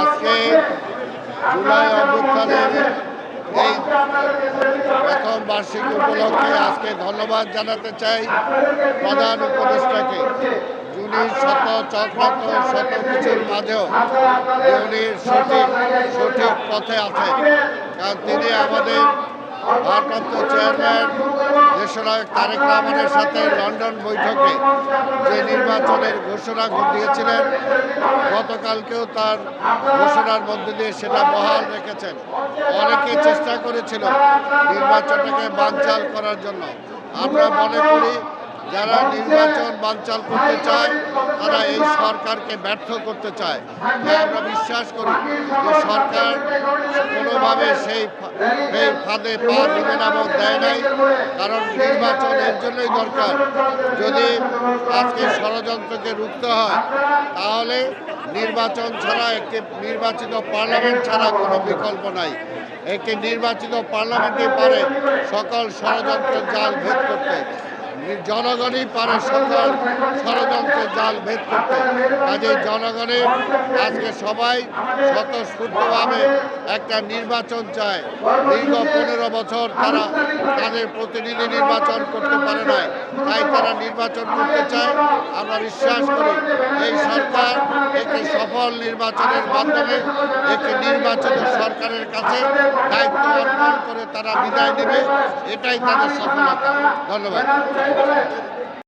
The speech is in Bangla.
আজকে জুলাই অভ্যুত্থানের এই প্রথম বার্ষিকী উপলক্ষে আজকে ধন্যবাদ জানাতে চাই প্রধান উপদেষ্টাকে। উনি শত চক্রান্ত, শত কিছুর মাঝেও উনি সঠিক সঠিক পথে আছেন। কারণ তিনি আমাদের ভারপ্রাপ্ত চেয়ারম্যান দেশনায়ক তারেক রহমানের সাথে লন্ডন বৈঠকে যে নির্বাচনের ঘোষণা দিয়েছিলেন, গতকালকেও তার ঘোষণার মধ্যে দিয়ে সেটা বহাল রেখেছেন। অনেকে চেষ্টা করেছিল নির্বাচনটাকে বানচাল করার জন্য। আমরা মনে করি, যারা নির্বাচন বানচাল করতে চায় তারা এই সরকারকে ব্যর্থ করতে চায় আমরা বিশ্বাস করি যে সরকার কোনোভাবে সেই সেই ফাঁদে পা দিবে না এবং দেয় নাই, কারণ নির্বাচন এর জন্যই দরকার। যদি আজকে ষড়যন্ত্রকে রুখতে হয়, তাহলে নির্বাচন ছাড়া একটি নির্বাচিত পার্লামেন্ট ছাড়া কোনো বিকল্প নাই। একটি নির্বাচিত পার্লামেন্টই পারে সকল ষড়যন্ত্রের জাল ভেদ করতে। জনগণই পারে সকল জাল ভেদ করতে। কাজে জনগণের আজকে সবাই স্বতঃস্ফূর্তভাবে একটা নির্বাচন চায়। দীর্ঘ পনেরো বছর তারা তাদের প্রতিনিধি নির্বাচন করতে পারে না তাই তারা নির্বাচন করতে চায়। আমরা বিশ্বাস করি, এই সরকার একটি সফল নির্বাচনের মাধ্যমে একটি নির্বাচিত সরকারের কাছে দায়িত্ব অর্পণ করে তারা বিদায় নেবে। এটাই তাদের সফলতা। ধন্যবাদ।